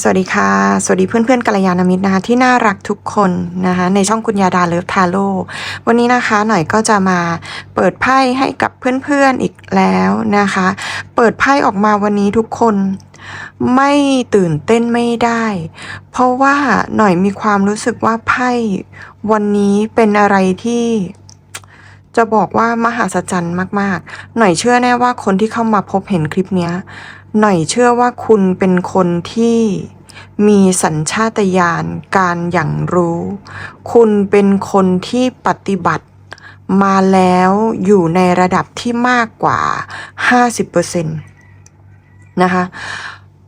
สวัสดีค่ะ สวัสดีเพื่อนๆกัลยาณมิตรนะคะที่น่ารักทุกคนนะคะในช่องคุณยาดาเลิฟทาโร่วันนี้นะคะหน่อยก็จะมาเปิดไพ่ให้กับเพื่อนๆอีกแล้วนะคะ เปิดไพ่ออกมาวันนี้ทุกคนไม่ตื่นเต้นไม่ได้ เพราะว่าหน่อยมีความรู้สึกว่าไพ่วันนี้เป็นอะไรที่จะบอกว่ามหัศจรรย์มากๆ หน่อยเชื่อแน่ว่าคนที่เข้ามาพบเห็นคลิปเนี้ย หน่อยเชื่อว่าคุณเป็นคนที่มีสัญชาตญาณการอย่างรู้ คุณเป็นคนที่ปฏิบัติมาแล้วอยู่ในระดับที่มากกว่า 50%นะคะ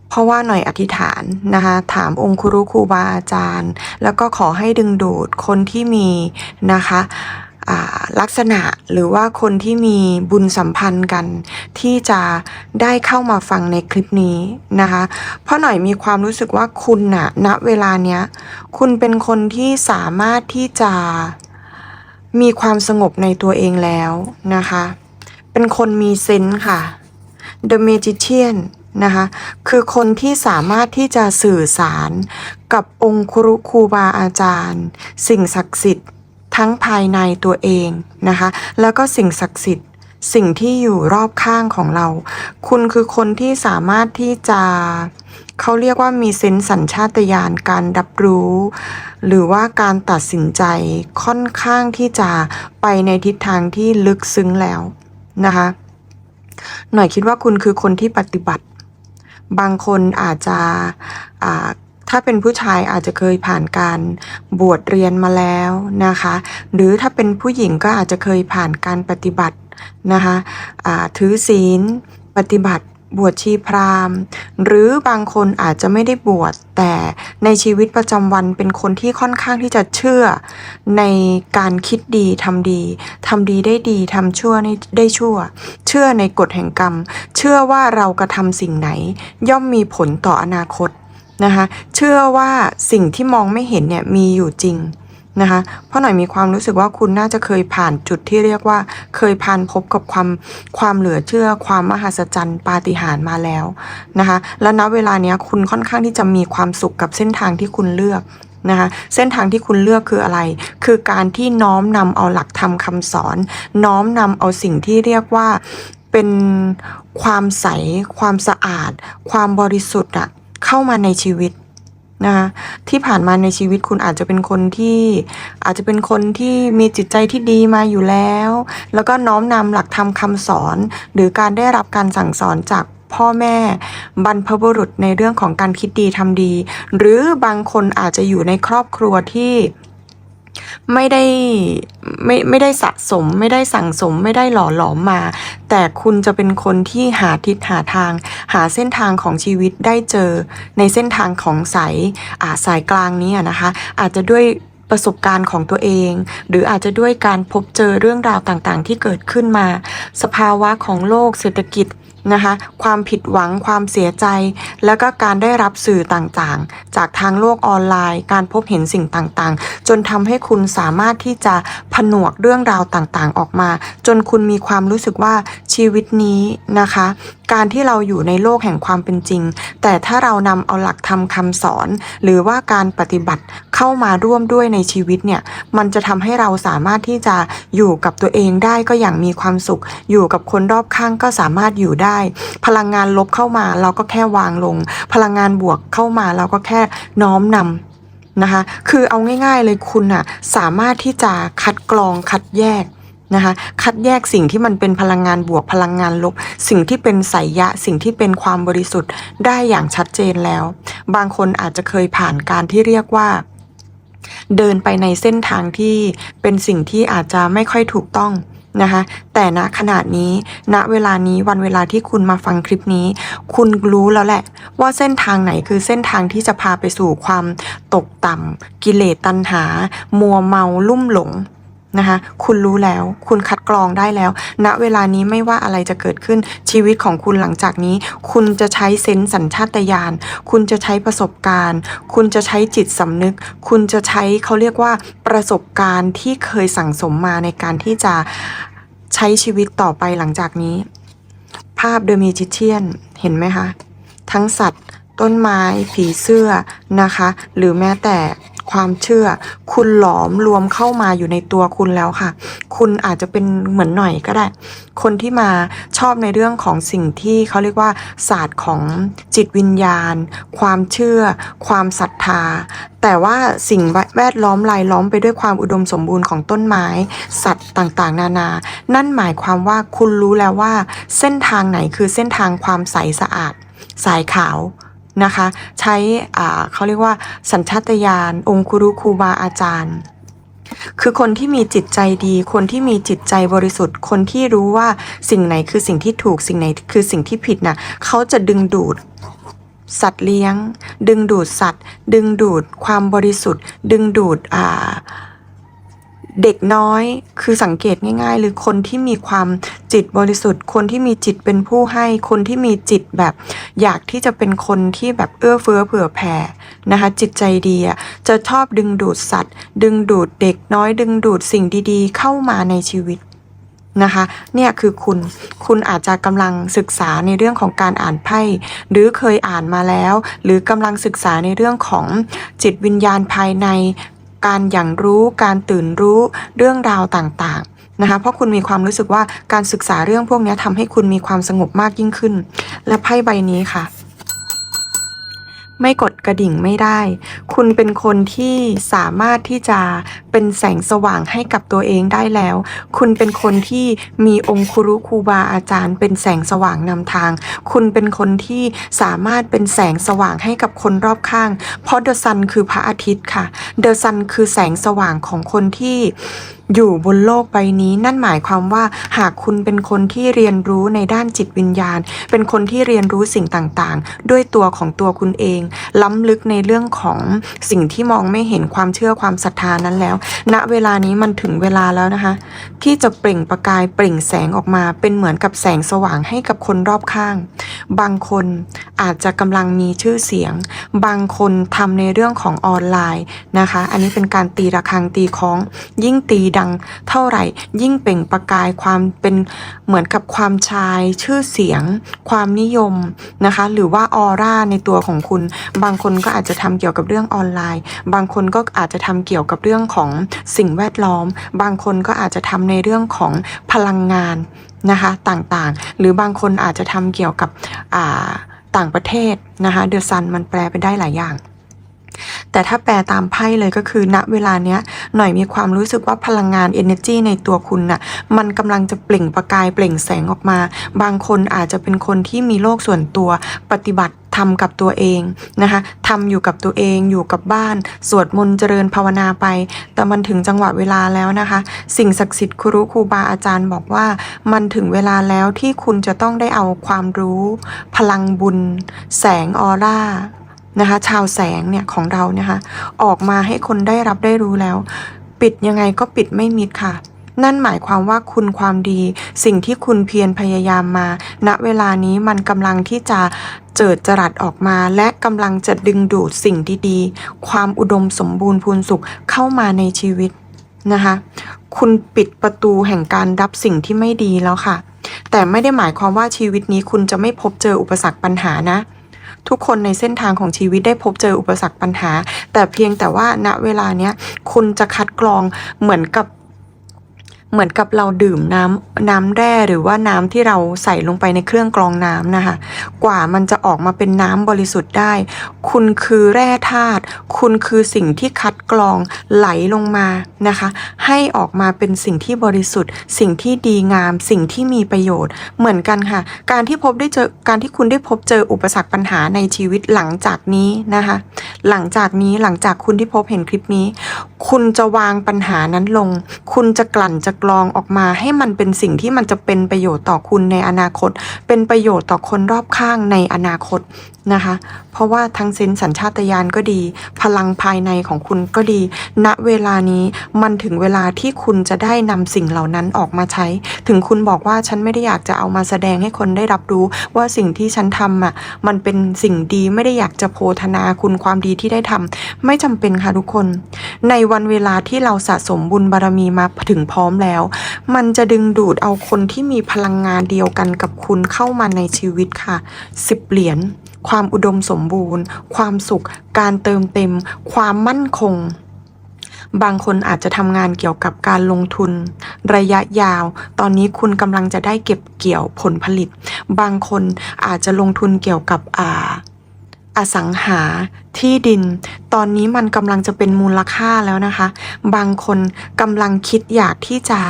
เพราะว่าหน่อยอธิษฐานนะคะถามองค์ครูครูบาอาจารย์ แล้วก็ขอให้ดึงดูดคนที่มีนะคะ ลักษณะหรือว่าคนที่มีบุญสัมพันธ์กัน ที่จะได้เข้ามาฟังในคลิปนี้นะคะ เพราะหน่อยมีความรู้สึกว่าคุณน่ะณเวลาเนี้ยคุณเป็นคนที่สามารถที่จะมีความสงบในตัวเองแล้วนะคะ เป็นคนมีเซนส์ค่ะ The Magician นะคะคือคนที่สามารถที่จะสื่อสารกับองค์ครุครูบาอาจารย์ สิ่งศักดิ์สิทธิ์ ทั้งภายในตัวเองนะคะ แล้วก็สิ่งศักดิ์สิทธิ์สิ่งที่อยู่รอบข้างของเรา คุณคือคนที่สามารถที่จะเขาเรียกว่ามีเซนส์สัญชาตญาณการรับรู้ หรือว่าการตัดสินใจค่อนข้างที่จะไปในทิศทางที่ลึกซึ้งแล้วนะคะ หน่อยคิดว่าคุณคือคนที่ปฏิบัติ บางคนอาจจะอ่า ถ้าเป็นผู้ชายอาจจะเคยผ่านการบวชเรียนมาแล้วนะคะ หรือถ้าเป็นผู้หญิงก็อาจจะเคยผ่านการปฏิบัตินะคะถือศีลปฏิบัติบวชชีพราหมณ์ หรือบางคนอาจจะไม่ได้บวชแต่ในชีวิตประจำวันเป็นคนที่ค่อนข้างที่จะเชื่อในการคิดดีทำดีทำดีได้ดีทำชั่วได้ชั่ว เชื่อในกฎแห่งกรรม เชื่อว่าเรากระทำสิ่งไหน ย่อมมีผลต่ออนาคต นะคะเชื่อว่าสิ่งที่มองไม่เห็นเนี่ยมีอยู่จริงนะคะเพราะหน่อยมีความรู้สึกว่าคุณน่าจะเคยผ่านจุดที่เรียกว่า เคยผ่านพบกับความความเหลือเชื่อ ความมหัศจรรย์ปาฏิหาริย์มาแล้วนะคะแล้วณเวลาเนี้ยคุณค่อนข้างที่จะมีความสุขกับเส้นทางที่คุณเลือกนะคะเส้นทางที่คุณเลือกคืออะไร คือการที่น้อมนำเอาหลักธรรมคำสอน น้อมนำเอาสิ่งที่เรียกว่าเป็นความใส ความสะอาด ความบริสุทธิ์อะ เข้ามาในชีวิตนะคะที่ผ่านมาในชีวิตคุณอาจจะเป็นคนที่อาจจะเป็นคนที่มีจิตใจที่ดีมาอยู่แล้ว แล้วก็น้อมนำหลักธรรมคำสอน หรือการได้รับการสั่งสอนจากพ่อแม่บรรพบุรุษในเรื่องของการคิดดีทำดี หรือบางคนอาจจะอยู่ในครอบครัวที่ ไม่ได้ไม่ไม่ได้สะสม ไม่ได้สั่งสมไม่ได้หล่อหลอมมา แต่คุณจะเป็นคนที่หาทิศหาทาง หาเส้นทางของชีวิตได้เจอ ในเส้นทางของสายอ่าสายกลางนี้นะคะ อาจจะด้วยประสบการณ์ของตัวเอง หรืออาจจะด้วยการพบเจอเรื่องราวต่างๆ ที่เกิดขึ้นมา สภาวะของโลกเศรษฐกิจ นะคะ ความผิดหวังความเสียใจ แล้วก็การได้รับสื่อต่างๆ จากทางโลกออนไลน์ การพบเห็นสิ่งต่างๆ จนทำให้คุณสามารถที่จะผนวกเรื่องราวต่างๆ ออกมา จนคุณมีความรู้สึกว่าชีวิตนี้นะคะ การที่เราอยู่ในโลกแห่งความเป็นจริง แต่ถ้าเรานำเอาหลักธรรมคำสอน หรือว่าการปฏิบัติเข้ามาร่วมด้วยในชีวิตเนี่ย มันจะทำให้เราสามารถที่จะอยู่กับตัวเองได้ก็อย่างมีความสุข อยู่กับคนรอบข้างก็สามารถอยู่ได้พลังงานลบเข้ามาเราก็แค่วางลง พลังงานบวกเข้ามาเราก็แค่น้อมนำนะคะ คือเอาง่าย ๆ เลยคุณอะสามารถที่จะคัดกรองคัดแยกนะคะคัดแยกสิ่งที่มันเป็นพลังงานบวกพลังงานลบ สิ่งที่เป็นไสยะสิ่งที่เป็นความบริสุทธิ์ได้อย่างชัดเจนแล้ว บางคนอาจจะเคยผ่านการที่เรียกว่า เดินไปในเส้นทางที่เป็นสิ่งที่อาจจะไม่ค่อยถูกต้อง นะคะ แต่ณขนาดนี้ ณเวลานี้วันเวลาที่คุณมาฟังคลิปนี้ คุณรู้แล้วแหละ ว่าเส้นทางไหนคือเส้นทางที่จะพาไปสู่ความตกต่ำกิเลสตัณหา มัวเมาลุ่มหลง นะคะ คุณรู้แล้ว คุณคัดกรองได้แล้วณเวลานี้ไม่ว่าอะไรจะเกิดขึ้นชีวิตของคุณหลังจากนี้ คุณจะใช้เซนส์สัญชาตญาณคุณจะใช้ประสบการณ์ คุณจะใช้จิตสำนึก คุณจะใช้เขาเรียกว่าประสบการณ์ที่เคยสั่งสมมาในการที่จะใช้ชีวิตต่อไปหลังจากนี้ ภาพเดอะมีจิเชียนเห็นไหมคะ ทั้งสัตว์ ต้นไม้ ผีเสื้อนะคะ หรือแม้แต่ ความเชื่อ คุณหลอมรวมเข้ามาอยู่ในตัวคุณแล้วค่ะ คุณอาจจะเป็นเหมือนหน่อยก็ได้ คนที่มาชอบในเรื่องของสิ่งที่เขาเรียกว่า ศาสตร์ของจิตวิญญาณ ความเชื่อ ความศรัทธา แต่ว่าสิ่งแวดล้อมรายล้อมไปด้วยความอุดมสมบูรณ์ของต้นไม้ สัตว์ต่างๆ นานา นั่นหมายความว่าคุณรู้แล้วว่า เส้นทางไหนคือเส้นทางความใสสะอาด สายขาว นะคะ ใช้เขาเรียกว่าสัญชาตญาณองคุรุครูบาอาจารย์ คือคนที่มีจิตใจดี คนที่มีจิตใจบริสุทธิ์ คนที่รู้ว่าสิ่งไหนคือสิ่งที่ถูกสิ่งไหนคือสิ่งที่ผิดน่ะเขาจะดึงดูดสัตว์เลี้ยง ดึงดูดสัตว์ ดึงดูดความบริสุทธิ์ ดึงดูดอ่า เด็กน้อยคือสังเกตง่ายๆ หรือคนที่มีความจิตบริสุทธิ์ คนที่มีจิตเป็นผู้ให้ คนที่มีจิตแบบ อยากที่จะเป็นคนที่แบบเอื้อเฟื้อเผื่อแผ่นะคะ จิตใจดีอะจะชอบดึงดูดสัตว์ ดึงดูดเด็กน้อย ดึงดูดสิ่งดีๆ เข้ามาในชีวิตนะคะเนี่ยคือคุณคุณอาจจะกำลังศึกษาในเรื่องของการอ่านไพ่หรือเคยอ่านมาแล้ว หรือกำลังศึกษาในเรื่องของจิตวิญญาณภายใน การอย่างรู้การตื่นรู้เรื่องราวต่างๆนะคะเพราะคุณมีความรู้สึกว่าการศึกษาเรื่องพวกนี้ทำให้คุณมีความสงบมากยิ่งขึ้น และไพ่ใบนี้ค่ะ ไม่กดกระดิ่งไม่ได้ คุณเป็นคนที่สามารถที่จะเป็นแสงสว่างให้กับตัวเองได้แล้ว คุณเป็นคนที่มีองคุรุครูบาอาจารย์ เป็นแสงสว่างนำทาง คุณเป็นคนที่สามารถเป็นแสงสว่างให้กับคนรอบข้าง เพราะเดอะซันคือพระอาทิตย์ค่ะ เดอะซันคือแสงสว่างของคนที่อยู่บนโลกใบนี้ นั่นหมายความว่าหากคุณเป็นคนที่เรียนรู้ในด้านจิตวิญญาณ เป็นคนที่เรียนรู้สิ่งต่างๆ ด้วยตัวของตัวคุณเอง ล้ำลึกในเรื่องของสิ่งที่มองไม่เห็นความเชื่อความศรัทธานั้นแล้วณเวลานี้มันถึงเวลาแล้วนะคะ ที่จะเปล่งประกายเปล่งแสงออกมาเป็นเหมือนกับแสงสว่างให้กับคนรอบข้าง บางคนอาจจะกำลังมีชื่อเสียง บางคนทำในเรื่องของออนไลน์นะคะ อันนี้เป็นการตีระฆังตีค้องยิ่งตีดังเท่าไหร่ ยิ่งเปล่งประกายความเป็นเหมือนกับความชายชื่อเสียง ความนิยมนะคะ หรือว่าออร่าในตัวของคุณ บางคนก็อาจจะทำเกี่ยวกับเรื่องออนไลน์ บางคนก็อาจจะทำเกี่ยวกับเรื่องของสิ่งแวดล้อม บางคนก็อาจจะทำในเรื่องของพลังงานนะคะต่างๆ หรือบางคนอาจจะทำเกี่ยวกับต่างประเทศนะคะเดอะซันมันแปลไปได้หลายอย่าง แต่ถ้าแปลตามไพ่เลยก็คือณเวลาเนี้ยหน่อยมีความรู้สึกว่าพลังงาน energy ในตัวคุณน่ะมันกำลังจะเปล่งประกายเปล่งแสงออกมา บางคนอาจจะเป็นคนที่มีโลกส่วนตัวปฏิบัติทำกับตัวเองนะคะทำอยู่กับตัวเองอยู่กับบ้าน สวดมนต์เจริญภาวนาไป แต่มันถึงจังหวะเวลาแล้วนะคะ สิ่งศักดิ์สิทธิ์ครูครูบาอาจารย์บอกว่า มันถึงเวลาแล้วที่คุณจะต้องได้เอาความรู้ พลังบุญ แสงออร่า นะคะชาวแสงเนี่ยของเราเนี่ยค่ะออกมาให้คนได้รับได้รู้แล้ว ปิดยังไงก็ปิดไม่มิดค่ะ นั่นหมายความว่าคุณความดี สิ่งที่คุณเพียรพยายามมา ณเวลานี้มันกำลังที่จะเจิดจรัสออกมา และกำลังจะดึงดูดสิ่งดีๆ ความอุดมสมบูรณ์พูนสุขเข้ามาในชีวิตนะคะคุณปิดประตูแห่งการรับสิ่งที่ไม่ดีแล้วค่ะ แต่ไม่ได้หมายความว่าชีวิตนี้คุณจะไม่พบเจออุปสรรคปัญหานะ ทุกคนในเส้นทางของชีวิตได้พบเจออุปสรรคปัญหา แต่เพียงแต่ว่าณเวลาเนี้ยคุณจะคัดกรองเหมือนกับ เหมือนกับเราดื่มน้ำน้ำแร่หรือว่าน้ำที่เราใส่ลงไปในเครื่องกรองน้ำนะคะ กว่ามันจะออกมาเป็นน้ำบริสุทธิ์ได้ คุณคือแร่ธาตุคุณคือสิ่งที่คัดกรองไหลลงมานะคะ ให้ออกมาเป็นสิ่งที่บริสุทธิ์ สิ่งที่ดีงาม สิ่งที่มีประโยชน์ เหมือนกันค่ะ การที่พบได้เจอการที่คุณได้พบเจออุปสรรคปัญหาในชีวิตหลังจากนี้นะคะ หลังจากนี้หลังจากคุณที่พบเห็นคลิปนี้ คุณจะวางปัญหานั้นลง คุณจะกลั่นจะกรองออกมา ให้มันเป็นสิ่งที่มันจะเป็นประโยชน์ต่อคุณในอนาคต เป็นประโยชน์ต่อคนรอบข้างในอนาคตนะคะ เพราะว่าทั้งเซนสัญชาตญาณก็ดี พลังภายในของคุณก็ดี ณเวลานี้มันถึงเวลาที่คุณจะได้นำสิ่งเหล่านั้นออกมาใช้ ถึงคุณบอกว่าฉันไม่ได้อยากจะเอามาแสดงให้คนได้รับรู้ว่าสิ่งที่ฉันทำอะมันเป็นสิ่งดีไม่ได้อยากจะโพธนาคุณความดีที่ได้ทำไม่จำเป็นค่ะทุกคน ในวันเวลาที่เราสะสมบุญบารมีมาถึงพร้อมแล้ว มันจะดึงดูดเอาคนที่มีพลังงานเดียวกันกับคุณเข้ามาในชีวิตค่ะสิบเหรียญ ความอุดมสมบูรณ์ ความสุข การเติมเต็ม ความมั่นคง บางคนอาจจะทำงานเกี่ยวกับการลงทุน ระยะยาว ตอนนี้คุณกำลังจะได้เก็บเกี่ยวผลผลิต บางคนอาจจะลงทุนเกี่ยวกับอ่าอสังหาที่ดิน ตอนนี้มันกำลังจะเป็นมูลค่าแล้วนะคะ บางคนกำลังคิดอยากที่จะ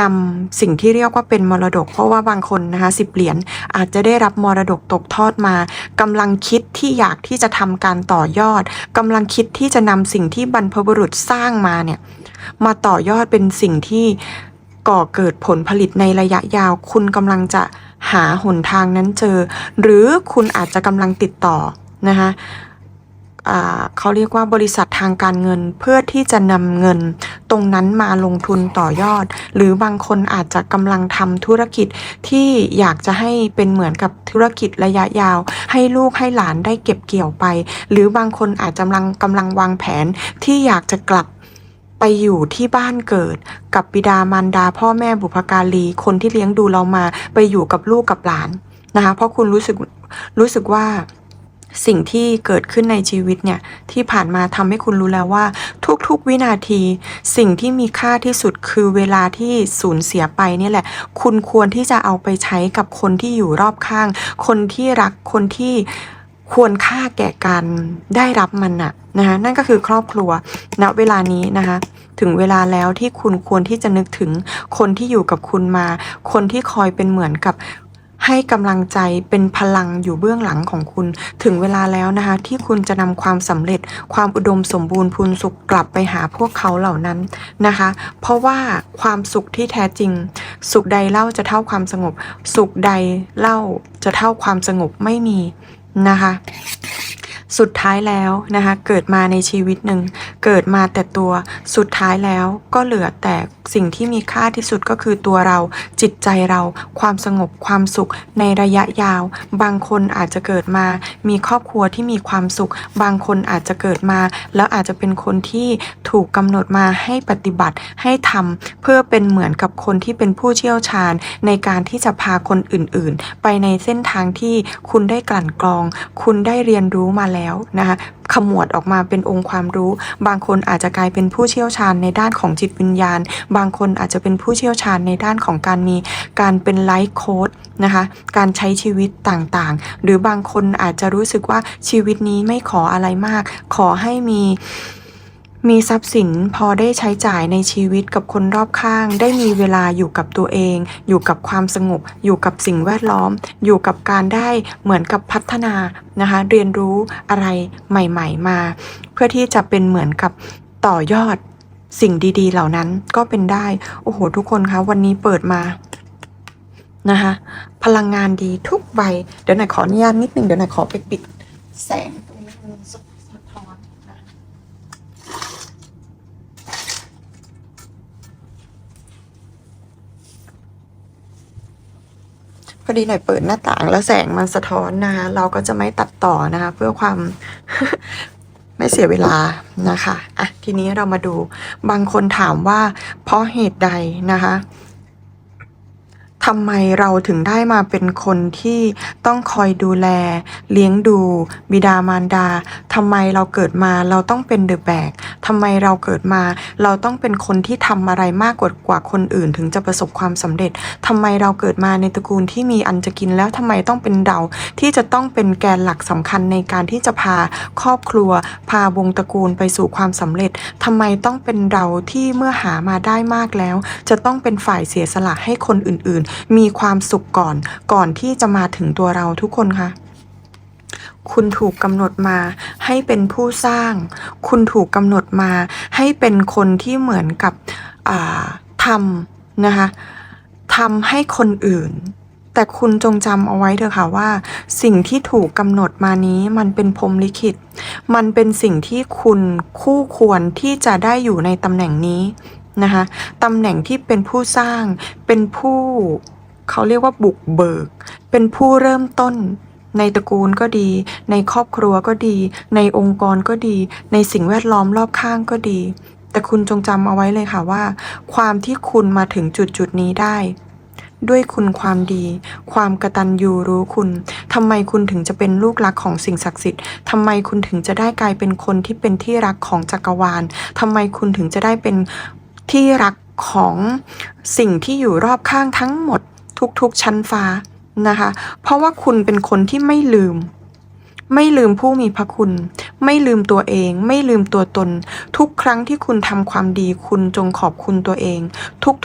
นำสิ่งที่เรียกว่าเป็นมรดก เพราะว่าบางคนนะคะสิบเหรียญอาจจะได้รับมรดกตกทอดมากำลังคิดที่อยากที่จะทำการต่อยอดกำลังคิดที่จะนำสิ่งที่บรรพบุรุษสร้างมาเนี่ยมาต่อยอดเป็นสิ่งที่ก่อเกิดผลผลิตในระยะยาว คุณกำลังจะหาหนทางนั้นเจอ หรือคุณอาจจะกำลังติดต่อนะคะเขาเรียกว่าบริษัททางการเงินเพื่อที่จะนำเงิน ตรงนั้นมาลงทุนต่อยอด หรือบางคนอาจจะกำลังทำธุรกิจที่อยากจะให้เป็นเหมือนกับธุรกิจระยะยาว ให้ลูกให้หลานได้เก็บเกี่ยวไป หรือบางคนอาจจะกำลังกำลังวางแผนที่อยากจะกลับไปอยู่ที่บ้านเกิดกับบิดามารดาพ่อแม่บุพการีคนที่เลี้ยงดูเรามาไปอยู่กับลูกกับหลานนะคะเพราะคุณรู้สึกรู้สึกว่า สิ่งที่เกิดขึ้นในชีวิตเนี่ยที่ผ่านมาทำให้คุณรู้แล้วว่า ทุกๆวินาที สิ่งที่มีค่าที่สุดคือเวลาที่สูญเสียไปนี่แหละ คุณควรที่จะเอาไปใช้กับคนที่อยู่รอบข้าง คนที่รักคนที่ควรค่าแก่การได้รับมันน่ะนะคะนั่นก็คือครอบครัวณเวลานี้นะคะถึงเวลาแล้วที่คุณควรที่จะนึกถึงคนที่อยู่กับคุณมา คนที่คอยเป็นเหมือนกับ ให้กำลังใจเป็นพลังอยู่เบื้องหลังของคุณ ถึงเวลาแล้วนะคะที่คุณจะนำความสำเร็จ ความอุดมสมบูรณ์พูนสุขกลับไปหาพวกเขาเหล่านั้นนะคะ เพราะว่าความสุขที่แท้จริง สุขใดเล่าจะเท่าความสงบ สุขใดเล่าจะเท่าความสงบไม่มีนะคะ สุดท้ายแล้วนะคะเกิดมาในชีวิตหนึ่งเกิดมาแต่ตัวสุดท้ายแล้วก็เหลือแต่สิ่งที่มีค่าที่สุดก็คือตัวเรา จิตใจเรา ความสงบความสุขในระยะยาว บางคนอาจจะเกิดมา มีครอบครัวที่มีความสุข บางคนอาจจะเกิดมา แล้วอาจจะเป็นคนที่ถูกกำหนดมาให้ปฏิบัติให้ทำเพื่อเป็นเหมือนกับคนที่เป็นผู้เชี่ยวชาญ ในการที่จะพาคนอื่นๆ ไปในเส้นทางที่คุณได้กลั่นกรอง คุณได้เรียนรู้มาแล้วนะคะขมวดออกมาเป็นองค์ความรู้ บางคนอาจจะกลายเป็นผู้เชี่ยวชาญในด้านของจิตวิญญาณ บางคนอาจจะเป็นผู้เชี่ยวชาญในด้านของการมีการเป็นไลฟ์โค้ดนะคะการใช้ชีวิตต่างๆ หรือบางคนอาจจะรู้สึกว่าชีวิตนี้ไม่ขออะไรมาก ขอให้มี มีทรัพย์สินพอได้ใช้จ่ายในชีวิตกับคนรอบข้าง ได้มีเวลาอยู่กับตัวเอง อยู่กับความสงบ อยู่กับสิ่งแวดล้อม อยู่กับการได้เหมือนกับพัฒนานะคะ เรียนรู้อะไรใหม่ ๆ มา เพื่อที่จะเป็นเหมือนกับต่อยอดสิ่งดี ๆ เหล่านั้นก็เป็นได้ โอ้โห ทุกคนคะ วันนี้เปิดมานะคะพลังงานดีทุกใบ เดี๋ยวหน่อยขออนุญาตนิดนึง เดี๋ยวหน่อยขอไปปิดแสงตรงนี้มันสะท้อนนะ พ อดีหน่อยเปิดหน้าต่างแล้วแสงมันสะท้อนนะคะเราก็จะไม่ตัดต่อนะคะ เพื่อความไม่เสียเวลานะคะอะทีนี้เรามาดูบางคนถามว่าเพราะเหตุใดนะคะ ทำไมเราถึงได้มาเป็นคนที่ต้องคอยดูแล เลี้ยงดู บิดามารดาทำไมเราเกิดมาเราต้องเป็นเดอะแบกทำไมเราเกิดมา เราต้องเป็นคนที่ทำอะไรมากกว่ากว่าคนอื่น ถึงจะประสบความสำเร็จทำไมเราเกิดมาในตระกูลที่มีอันจะกินแล้วทำไมต้องเป็นเราที่จะต้องเป็นแกนหลักสำคัญในการที่จะพาครอบครัว พาวงตระกูลไปสู่ความสำเร็จทำไมต้องเป็นเราที่เมื่อหามาได้มากแล้ว จะต้องเป็นฝ่ายเสียสละให้คนอื่นมีความสุขก่อน ก่อนที่จะมาถึงตัวเราทุกคนคะคุณถูกกำหนดมาให้เป็นผู้สร้าง คุณถูกกำหนดมาให้เป็นคนที่เหมือนกับทำนะคะทำให้คนอื่น แต่คุณจงจำเอาไว้เถอะค่ะว่า สิ่งที่ถูกกำหนดมานี้มันเป็นพรมลิขิต มันเป็นสิ่งที่คุณคู่ควรที่จะได้อยู่ในตำแหน่งนี้ นะคะตำแหน่งที่เป็นผู้สร้าง เป็นผู้เขาเรียกว่าบุกเบิก เป็นผู้เริ่มต้น ในตระกูลก็ดี ในครอบครัวก็ดี ในองค์กรก็ดี ในสิ่งแวดล้อมรอบข้างก็ดี แต่คุณจงจำเอาไว้เลยค่ะว่า ความที่คุณมาถึงจุดจุดนี้ได้ ด้วยคุณความดี ความกระตัญญูรู้คุณทำไมคุณถึงจะเป็นลูกรักของสิ่งศักดิ์สิทธิ์ทำไมคุณถึงจะได้กลายเป็นคนที่เป็นที่รักของจักรวาลทำไมคุณถึงจะได้เป็น ที่รักของสิ่งที่อยู่รอบข้างทั้งหมดทุกๆชั้นฟ้านะคะ เพราะว่าคุณเป็นคนที่ไม่ลืม ไม่ลืมผู้มีพระคุณ ไม่ลืมตัวเอง ไม่ลืมตัวตน ทุกครั้งที่คุณทำความดี คุณจงขอบคุณตัวเอง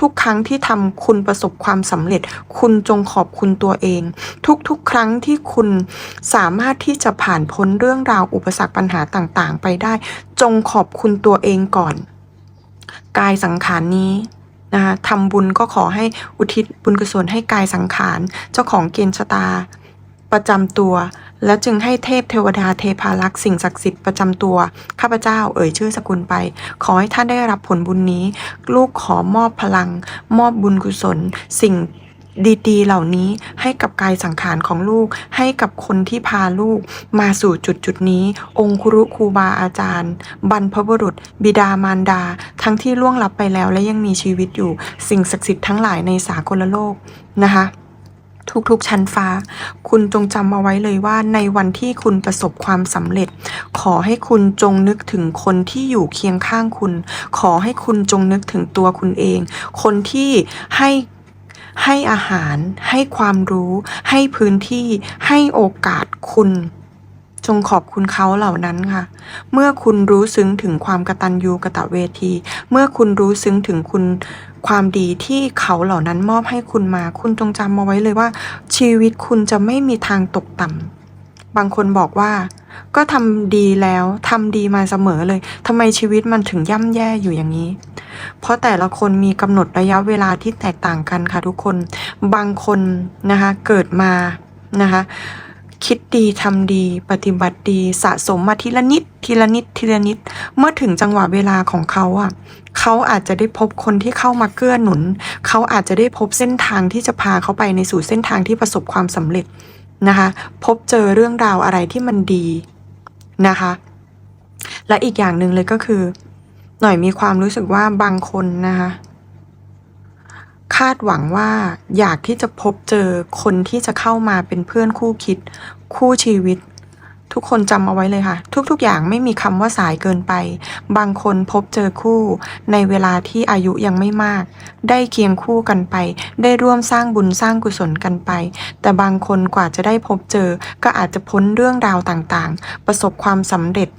ทุกๆ ครั้งที่ทำคุณประสบความสำเร็จ คุณจงขอบคุณตัวเอง ทุกๆ ครั้งที่คุณสามารถที่จะผ่านพ้นเรื่องราวอุปสรรคปัญหาต่างๆ ไปได้ จงขอบคุณตัวเองก่อน กายสังขารนี้นะคะทำบุญก็ขอให้อุทิศบุญกุศลให้กายสังขาร เจ้าของเกณฑ์ชะตา ประจำตัว แล้วจึงให้เทพเทวดาเทพารักษ์สิ่งศักดิ์สิทธิ์ประจำตัว ข้าพเจ้าเอ่ยชื่อสกุลไป ขอให้ท่านได้รับผลบุญนี้ ลูกขอมอบพลัง มอบบุญกุศล สิ่ง ดีๆ เหล่านี้ให้กับกายสังขารของลูก ให้กับคนที่พาลูก มาสู่จุดจุดนี้ องคุรุครูบาอาจารย์ บรรพบุรุษ บิดามารดา ทั้งที่ล่วงลับไปแล้วและยังมีชีวิตอยู่ สิ่งศักดิ์สิทธิ์ทั้งหลายในสากลโลกนะคะทุกๆ ชั้นฟ้า คุณจงจำเอาไว้เลยว่าในวันที่คุณประสบความสำเร็จ ขอให้คุณจงนึกถึงคนที่อยู่เคียงข้างคุณ ขอให้คุณจงนึกถึงตัวคุณเอง คนที่ให้ ให้อาหาร ให้ความรู้ ให้พื้นที่ ให้โอกาสคุณ จงขอบคุณเขาเหล่านั้นค่ะ เมื่อคุณรู้ซึ้งถึงความกตัญญูกะตะเวที เมื่อคุณรู้ซึ้งถึงคุณความดีที่เขาเหล่านั้นมอบให้คุณมา คุณจงจำมาไว้เลยว่า ชีวิตคุณจะไม่มีทางตกต่ำ บางคนบอกว่า ก็ทำดีแล้วทำดีมาเสมอเลยทำไมชีวิตมันถึงย่ำแย่อยู่อย่างนี้ เพราะแต่ละคนมีกำหนดระยะเวลาที่แตกต่างกันค่ะทุกคนบางคนนะคะเกิดมานะคะคิดดีทำดีปฏิบัติดีสะสมมาทีละนิด ทีละนิด ทีละนิด เมื่อถึงจังหวะเวลาของเขาอะเขาอาจจะได้พบคนที่เข้ามาเกื้อหนุน เขาอาจจะได้พบเส้นทางที่จะพาเขาไปในสู่เส้นทางที่ประสบความสำเร็จ นะคะ พบเจอเรื่องราวอะไรที่มันดีนะคะ และอีกอย่างหนึ่งเลยก็คือ หน่อยมีความรู้สึกว่าบางคนนะคะคาดหวังว่าอยากที่จะพบเจอคนที่จะเข้ามาเป็นเพื่อนคู่คิดคู่ชีวิต ทุกคนจำเอาไว้เลยค่ะ ทุกๆอย่างไม่มีคำว่าสายเกินไป บางคนพบเจอคู่ ในเวลาที่อายุยังไม่มาก ได้เคียงคู่กันไป ได้ร่วมสร้างบุญสร้างกุศลกันไป แต่บางคนกว่าจะได้พบเจอ ก็อาจจะพ้นเรื่องราวต่างๆ ประสบความสำเร็จ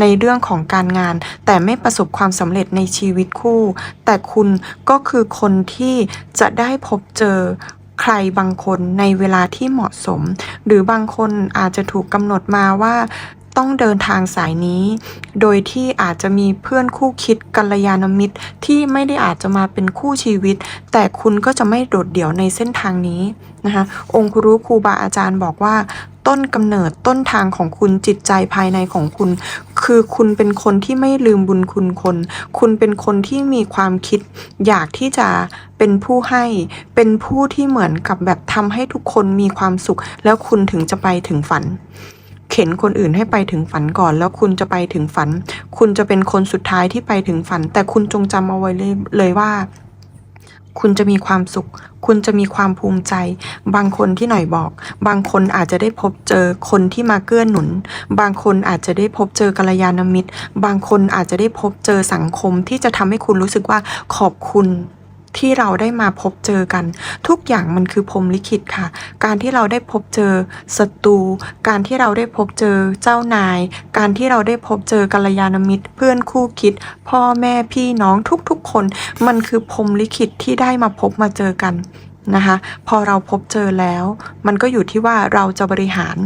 ในเรื่องของการงาน แต่ไม่ประสบความสำเร็จในชีวิตคู่ แต่คุณก็คือคนที่จะได้พบเจอ ใครบางคนในเวลาที่เหมาะสม หรือบางคนอาจจะถูกกำหนดมาว่า ต้องเดินทางสายนี้ โดยที่อาจจะมีเพื่อนคู่คิดกัลยาณมิตรที่ไม่ได้อาจจะมาเป็นคู่ชีวิต แต่คุณก็จะไม่โดดเดี่ยวในเส้นทางนี้นะคะองค์ครูครูบาอาจารย์บอกว่าต้นกำเนิดต้นทางของคุณจิตใจภายในของคุณ คือคุณเป็นคนที่ไม่ลืมบุญคุณคน คุณเป็นคนที่มีความคิด อยากที่จะเป็นผู้ให้ เป็นผู้ที่เหมือนกับแบบทำให้ทุกคนมีความสุข แล้วคุณถึงจะไปถึงฝัน เข็นคนอื่นให้ไปถึงฝันก่อน แล้วคุณจะไปถึงฝัน คุณจะเป็นคนสุดท้ายที่ไปถึงฝัน แต่คุณจงจำเอาไว้เลยว่า คุณจะมีความสุข คุณจะมีความภูมิใจ บางคนที่หน่อยบอก บางคนอาจจะได้พบเจอคนที่มาเกื้อหนุน บางคนอาจจะได้พบเจอกัลยาณมิตร บางคนอาจจะได้พบเจอสังคมที่จะทำให้คุณรู้สึกว่าขอบคุณ ที่เราได้มาพบเจอกัน ทุกอย่างมันคือพรมลิขิตค่ะ การที่เราได้พบเจอศัตรูการที่เราได้พบเจอเจ้านาย การที่เราได้พบเจอกัลยาณมิตร เพื่อนคู่คิด พ่อแม่พี่น้องทุกๆ คน มันคือพรมลิขิตที่ได้มาพบมาเจอกันนะคะพอเราพบเจอแล้ว มันก็อยู่ที่ว่าเราจะบริหาร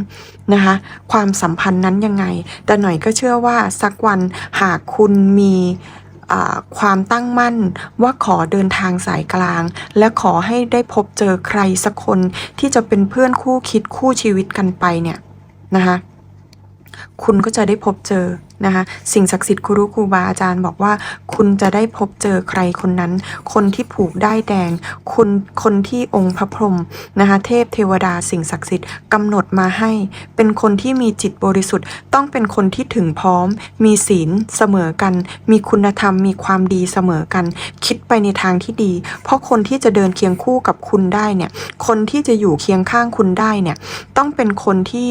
นะคะความสัมพันธ์นั้นยังไง แต่หน่อยก็เชื่อว่าสักวันหากคุณมี ความตั้งมั่นว่าขอเดินทางสายกลาง และขอให้ได้พบเจอใครสักคนที่จะเป็นเพื่อนคู่คิดคู่ชีวิตกันไปเนี่ยนะคะคุณก็จะได้พบเจอ นะคะ สิ่งศักดิ์สิทธิ์ครูครูบาอาจารย์บอกว่า คุณจะได้พบเจอใครคนนั้น คนที่ผูกได้แดงคุณคนที่องค์พระพรหมนะคะเทพเทวดาสิ่งศักดิ์สิทธิ์กำหนดมาให้ เป็นคนที่มีจิตบริสุทธิ์ ต้องเป็นคนที่ถึงพร้อม มีศีลเสมอกัน มีคุณธรรมมีความดีเสมอกัน คิดไปในทางที่ดี เพราะคนที่จะเดินเคียงคู่กับคุณได้เนี่ยคนที่จะอยู่เคียงข้างคุณได้เนี่ยต้องเป็นคนที่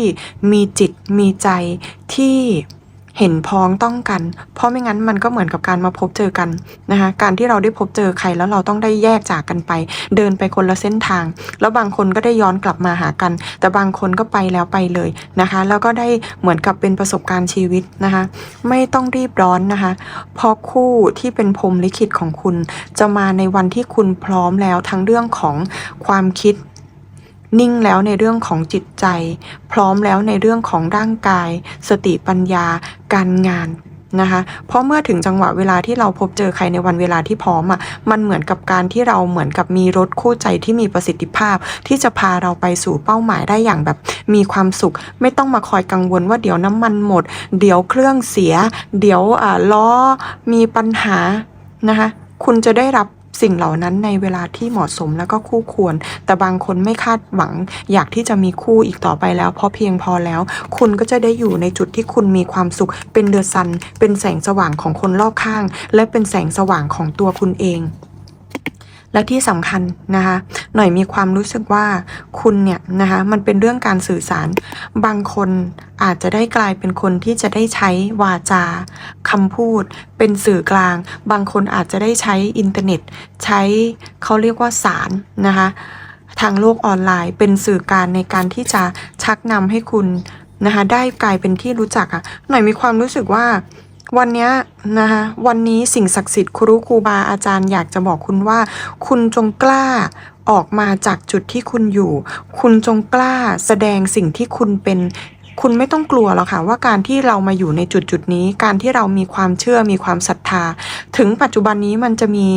มีจิตมีใจที่ เห็นพ้องต้องกัน เพราะไม่งั้นมันก็เหมือนกับการมาพบเจอกันนะคะการที่เราได้พบเจอใครแล้วเราต้องได้แยกจากกันไป เดินไปคนละเส้นทาง แล้วบางคนก็ได้ย้อนกลับมาหากัน แต่บางคนก็ไปแล้วไปเลยนะคะ แล้วก็ได้เหมือนกับเป็นประสบการณ์ชีวิตนะคะ ไม่ต้องรีบร้อนนะคะเพราะคู่ที่เป็นพรมลิขิตของคุณ จะมาในวันที่คุณพร้อมแล้วทั้งเรื่องของความคิด นิ่งแล้วในเรื่องของจิตใจ พร้อมแล้วในเรื่องของร่างกาย สติปัญญา การงานนะคะ เพราะเมื่อถึงจังหวะเวลาที่เราพบเจอใครในวันเวลาที่พร้อมอะ มันเหมือนกับการที่เราเหมือนกับมีรถคู่ใจที่มีประสิทธิภาพ ที่จะพาเราไปสู่เป้าหมายได้อย่างแบบ มีความสุข ไม่ต้องมาคอยกังวลว่าเดี๋ยวน้ำมันหมด เดี๋ยวเครื่องเสีย เดี๋ยวอ่าล้อมีปัญหานะคะ คุณจะได้รับ สิ่งเหล่านั้นในเวลาที่เหมาะสมแล้วก็คู่ควร แต่บางคนไม่คาดหวัง อยากที่จะมีคู่อีกต่อไปแล้ว เพราะเพียงพอแล้ว คุณก็จะได้อยู่ในจุดที่คุณมีความสุข เป็นเดอะซัน เป็นแสงสว่างของคนรอบข้าง และเป็นแสงสว่างของตัวคุณเอง และที่สำคัญนะคะ หน่อยมีความรู้สึกว่าคุณเนี่ยนะคะมันเป็นเรื่องการสื่อสาร บางคนอาจจะได้กลายเป็นคนที่จะได้ใช้วาจาคำพูด เป็นสื่อกลาง บางคนอาจจะได้ใช้อินเทอร์เน็ต ใช้เขาเรียกว่าสารนะคะทางโลกออนไลน์เป็นสื่อการในการที่จะชักนำให้คุณนะคะได้กลายเป็นที่รู้จักอะหน่อยมีความรู้สึกว่า วันนี้นะคะวันนี้สิ่งศักดิ์สิทธิ์ครูครูบาอาจารย์อยากจะบอกคุณว่า คุณจงกล้าออกมาจากจุดที่คุณอยู่ คุณจงกล้าแสดงสิ่งที่คุณเป็นคุณไม่ต้องกลัวหรอกค่ะว่าการที่เรามาอยู่ในจุดจุดนี้ การที่เรามีความเชื่อมีความศรัทธา ถึงปัจจุบันนี้มันจะมี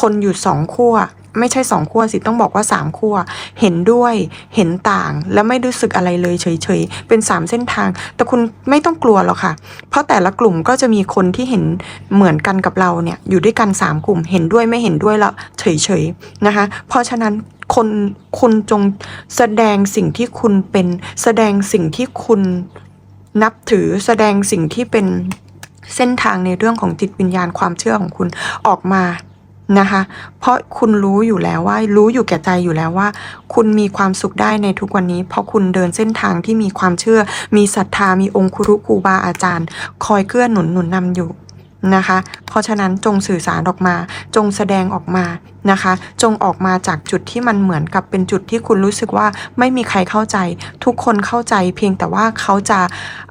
คนอยู่สองขั้ว ไม่ใช่สองขั้วสิต้องบอกว่าสามขั้วเห็นด้วยเห็นต่าง และไม่รู้สึกอะไรเลยเฉยๆ เป็นสามเส้นทาง แต่คุณไม่ต้องกลัวหรอกค่ะ เพราะแต่ละกลุ่มก็จะมีคนที่เห็นเหมือนกันกับเราเนี่ยอยู่ด้วยกันสามกลุ่ม เห็นด้วยไม่เห็นด้วยแล้วเฉยๆนะคะ เพราะฉะนั้นคนคุณจงแสดงสิ่งที่คุณเป็นแสดงสิ่งที่คุณนับถือแสดงสิ่งที่เป็นเส้นทางในเรื่องของจิตวิญญาณความเชื่อของคุณออกมา นะคะ เพราะคุณรู้อยู่แล้วว่า รู้อยู่แก่ใจอยู่แล้วว่า คุณมีความสุขได้ในทุกวันนี้ เพราะคุณเดินเส้นทางที่มีความเชื่อ มีศรัทธามีองค์ครุครูบาอาจารย์ คอยเกื้อหนุนหนุนนำอยู่นะคะ เพราะฉะนั้นจงสื่อสารออกมา จงแสดงออกมานะคะ จงออกมาจากจุดที่มันเหมือนกับเป็นจุดที่คุณรู้สึกว่าไม่มีใครเข้าใจ ทุกคนเข้าใจ เพียงแต่ว่าเขาจะ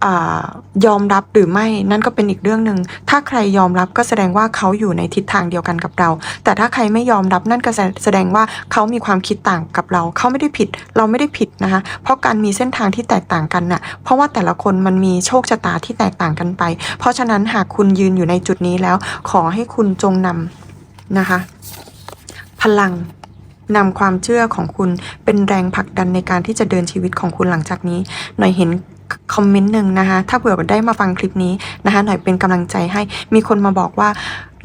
อายอมรับหรือไม่นั่นก็เป็นอีกเรื่องหนึ่งถ้าใครยอมรับก็แสดงว่าเขาอยู่ในทิศทางเดียวกันกับเรา แต่ถ้าใครไม่ยอมรับนั่นก็แสดงว่าเขามีความคิดต่างกับเรา เขาไม่ได้ผิดเราไม่ได้ผิดนะคะ เพราะการมีเส้นทางที่แตกต่างกันน่ะเพราะว่าแต่ละคนมันมีโชคชะตาที่แตกต่างกันไป เพราะฉะนั้นหากคุณยืนอยู่ในจุดนี้แล้ว ขอให้คุณจงนำนะคะ พลังนำความเชื่อของคุณเป็นแรงผลักดันในการที่จะเดินชีวิตของคุณหลังจากนี้ หน่อยเห็นคอมเมนต์หนึ่งนะคะ ถ้าเผื่อได้มาฟังคลิปนี้นะคะ หน่อยเป็นกำลังใจให้ มีคนมาบอกว่า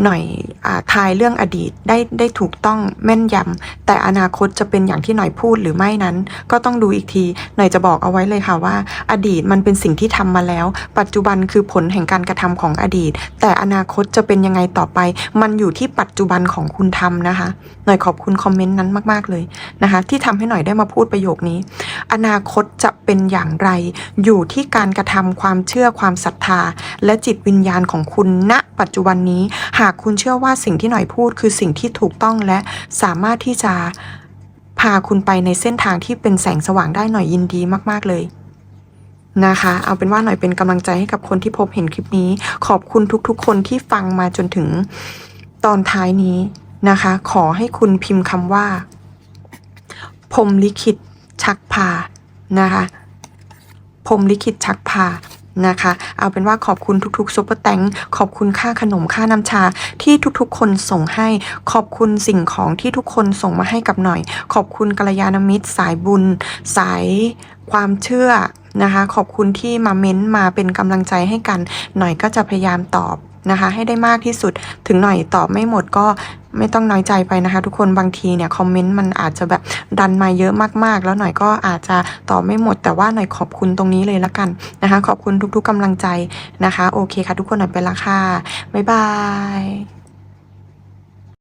หน่อยอทายเรื่องอดีตได้ได้ถูกต้องแม่นยำแต่อนาคตจะเป็นอย่างที่หน่อยพูดหรือไม่นั้น ก็ต้องดูอีกที หน่อยจะบอกเอาไว้เลยค่ะว่า อดีตมันเป็นสิ่งที่ทำมาแล้ว ปัจจุบันคือผลแห่งการกระทำของอดีต แต่อนาคตจะเป็นยังไงต่อไป มันอยู่ที่ปัจจุบันของคุณทำนะคะ หน่อยขอบคุณคอมเมนต์นั้นมาก ๆ เลยนะคะ ที่ทำให้หน่อยได้มาพูดประโยคนี้ อนาคตจะเป็นอย่างไร อยู่ที่การกระทำความเชื่อความศรัทธา และจิตวิญญาณของคุณณปัจจุบันนี้หากคุณเชื่อว่าสิ่งที่หน่อยพูดคือสิ่งที่ถูกต้องและสามารถที่จะพาคุณไปในเส้นทางที่เป็นแสงสว่างได้หน่อยยินดีมาก ๆ เลยนะคะ เอาเป็นว่าหน่อยเป็นกำลังใจให้กับคนที่พบเห็นคลิปนี้ ขอบคุณทุกๆ คนที่ฟังมาจนถึงตอนท้ายนี้นะคะ ขอให้คุณพิมพ์คำว่า พรมลิขิตชักพานะคะพรมลิขิตชักพา นะคะ เอาเป็นว่าขอบคุณทุกๆซุปเปอร์แตงขอบคุณค่าขนมค่าน้ำชาที่ทุกๆ คนส่งให้ ขอบคุณสิ่งของที่ทุกคนส่งมาให้กับหน่อย ขอบคุณกัลยาณมิตร สายบุญ สายความเชื่อนะคะ ขอบคุณที่มาเม้นต์มาเป็นกำลังใจให้กัน หน่อยก็จะพยายามตอบ นะคะ ให้ได้มากที่สุดถึงหน่อยตอบไม่หมดก็ไม่ต้องน้อยใจไปนะคะ ทุกคนบางทีเนี่ยคอมเมนต์มันอาจจะแบบดันมาเยอะมากๆ แล้วหน่อยก็อาจจะตอบไม่หมด แต่ว่าหน่อยขอบคุณตรงนี้เลยละกันนะคะ ขอบคุณทุกๆกำลังใจนะคะ โอเคค่ะ ทุกคนหน่อยไปละค่ะบ๊ายบาย